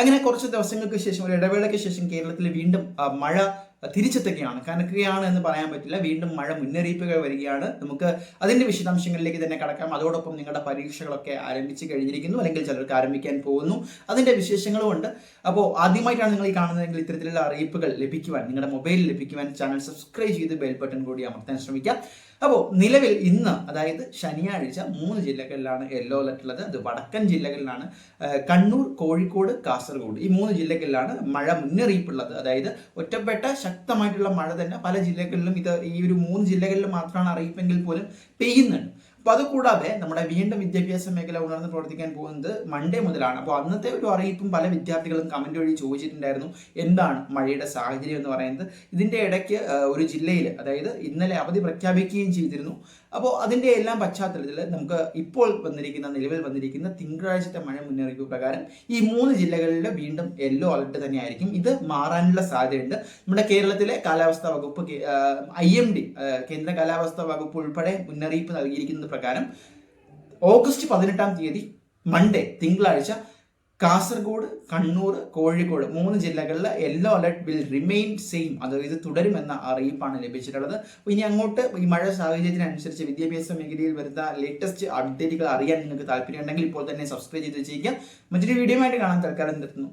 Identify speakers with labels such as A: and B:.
A: അങ്ങനെ കുറച്ച് ദിവസങ്ങൾക്ക് ശേഷം ഒരു ഇടവേളയ്ക്ക് ശേഷം കേരളത്തിൽ വീണ്ടും മഴ തിരിച്ചെത്തുകയാണ്. കനക്കുകയാണ് എന്ന് പറയാൻ പറ്റില്ല. വീണ്ടും മഴ മുന്നറിയിപ്പുകൾ വരികയാണ്. നമുക്ക് അതിന്റെ വിശദാംശങ്ങളിലേക്ക് തന്നെ കടക്കാം. അതോടൊപ്പം നിങ്ങളുടെ പരീക്ഷകളൊക്കെ ആരംഭിച്ചു കഴിഞ്ഞിരിക്കുന്നു അല്ലെങ്കിൽ ചിലർക്ക് ആരംഭിക്കാൻ പോകുന്നു. അതിന്റെ വിശേഷങ്ങളും ഉണ്ട്. അപ്പോൾ ആദ്യമായിട്ടാണ് നിങ്ങൾ ഈ കാണുന്നതെങ്കിൽ ഇത്തരത്തിലുള്ള അറിയിപ്പുകൾ ലഭിക്കുവാൻ നിങ്ങളുടെ മൊബൈലിൽ ലഭിക്കുവാൻ ചാനൽ സബ്സ്ക്രൈബ് ചെയ്ത് ബെൽ ബട്ടൺ കൂടി അമർത്താൻ ശ്രമിക്കാം. അപ്പോൾ നിലവിൽ ഇന്ന് അതായത് ശനിയാഴ്ച മൂന്ന് ജില്ലകളിലാണ് യെല്ലോ അലർട്ട് ഉള്ളത് അത് വടക്കൻ ജില്ലകളിലാണ്. കണ്ണൂർ കോഴിക്കോട് കാസർഗോഡ് ഈ മൂന്ന് ജില്ലകളിലാണ് മഴ മുന്നറിയിപ്പുള്ളത്. അതായത് ഒറ്റപ്പെട്ട ശക്തമായിട്ടുള്ള മഴ തന്നെ പല ജില്ലകളിലും ഇത് ഈ ഒരു മൂന്ന് ജില്ലകളിൽ മാത്രമാണ് അറിയിപ്പെങ്കിൽ പോലും പെയ്യുന്നുണ്ട്. അപ്പോൾ അതുകൂടാതെ നമ്മുടെ വീണ്ടും വിദ്യാഭ്യാസ മേഖല ഉണർന്ന് പ്രവർത്തിക്കാൻ പോകുന്നത് മൺഡേ മുതലാണ്. അപ്പോൾ അന്നത്തെ ഒരു അറിയിപ്പും പല വിദ്യാർത്ഥികളും കമന്റ് വഴി ചോദിച്ചിട്ടുണ്ടായിരുന്നു. എന്താണ് മഴയുടെ സാഹചര്യം എന്ന് പറയുന്നത്? ഇതിന്റെ ഇടയ്ക്ക് ഒരു ജില്ലയിൽ അതായത് ഇന്നലെ അവധി പ്രഖ്യാപിക്കുകയും ചെയ്തിരുന്നു. അപ്പോൾ അതിന്റെ എല്ലാം പശ്ചാത്തലത്തിൽ നമുക്ക് ഇപ്പോൾ വന്നിരിക്കുന്ന നിലവിൽ വന്നിരിക്കുന്ന തിങ്കളാഴ്ചത്തെ മഴ മുന്നറിയിപ്പ് പ്രകാരം ഈ മൂന്ന് ജില്ലകളിൽ വീണ്ടും യെല്ലോ അലർട്ട് തന്നെയായിരിക്കും. ഇത് മാറാനുള്ള സാധ്യതയുണ്ട്. നമ്മുടെ കേരളത്തിലെ കാലാവസ്ഥാ വകുപ്പ് ഐ എം ഡി കേന്ദ്ര കാലാവസ്ഥാ വകുപ്പ് ഉൾപ്പെടെ മുന്നറിയിപ്പ് നൽകിയിരിക്കുന്നത് പ്രകാരം ഓഗസ്റ്റ് പതിനെട്ടാം തീയതി മൺഡേ തിങ്കളാഴ്ച കാസർഗോഡ് കണ്ണൂർ കോഴിക്കോട് മൂന്ന് ജില്ലകളിൽ yellow alert will remain same അത് ഇത് തുടരുമെന്ന അറിയിപ്പാണ് ലഭിച്ചിട്ടുള്ളത്. ഇനി അങ്ങോട്ട് ഈ മഴ സാഹചര്യത്തിനനുസരിച്ച് വിദ്യാഭ്യാസ മേഖലയിൽ വരുന്ന ലേറ്റസ്റ്റ് അപ്ഡേറ്റുകൾ അറിയാൻ നിങ്ങൾക്ക് താല്പര്യമുണ്ടെങ്കിൽ ഇപ്പോൾ തന്നെ സബ്സ്ക്രൈബ് ചെയ്ത് വെച്ചിരിക്കുക. മറ്റൊരു വീഡിയോ ആയിട്ട് കാണാൻ തൽക്കാലം നിർത്തുന്നു.